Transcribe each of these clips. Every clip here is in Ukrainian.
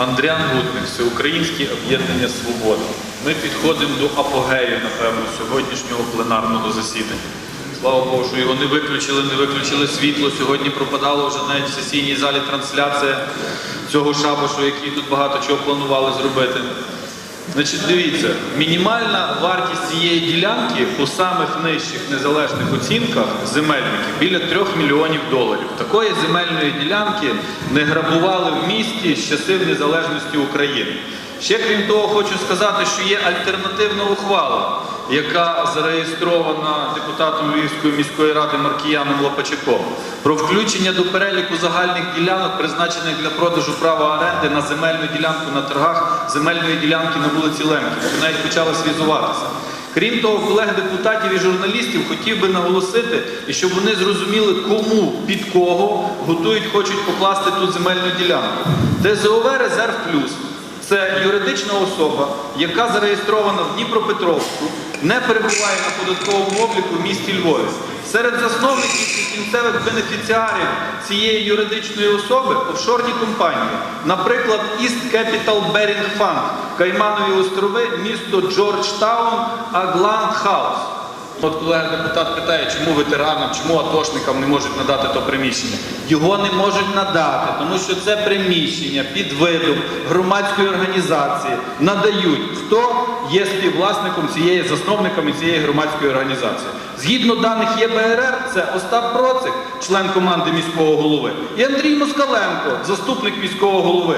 Андріан Гутник, Всеукраїнське об'єднання Свобода. Ми підходимо до апогею, напевно, сьогоднішнього пленарного засідання. Слава Богу, що його не виключили, не виключили світло. Сьогодні пропадало вже навіть в сесійній залі трансляція цього шабашу, який тут багато чого планували зробити. Значить, дивіться, мінімальна вартість цієї ділянки по самих нижчих незалежних оцінках земельників біля 3 мільйонів доларів. Такої земельної ділянки не грабували в місті з часів незалежності України. Ще крім того, хочу сказати, що є альтернативна ухвала, яка зареєстрована депутатом Львівської міської ради Маркіяном Лопачаком про включення до переліку загальних ділянок, призначених для продажу права оренди на земельну ділянку на торгах земельної ділянки на вулиці Лемків. Навіть почала свізуватися. Крім того, колег депутатів і журналістів хотів би наголосити, і щоб вони зрозуміли, кому під кого готують, хочуть покласти ту земельну ділянку. ДЗОВ Резерв Плюс. Це юридична особа, яка зареєстрована в Дніпропетровську, не перебуває на податковому обліку в місті Львові. Серед засновників і кінцевих бенефіціарів цієї юридичної особи офшорні компанії, наприклад, East Capital Bearing Fund, Кайманові острови, місто Джорджтаун, Агланд Хаус. От колега депутат питає, чому ветеранам, чому атошникам не можуть надати то приміщення. Його не можуть надати, тому що це приміщення під видом громадської організації надають, хто є співвласником цієї, засновниками цієї громадської організації. Згідно даних ЄБРР, це Остап Процик, член команди міського голови, і Андрій Москаленко, заступник міського голови.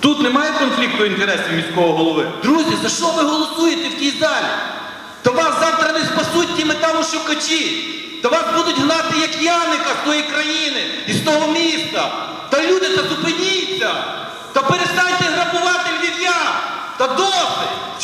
Тут немає конфлікту інтересів міського голови. Друзі, за що ви голосуєте в тій залі? То вас завтра не спасуть ті металошукачі. То вас будуть гнати як Яника з тої країни і з того міста. Та люди, та зупиніться! Та перестаньте грабувати львів'ян! Та досить!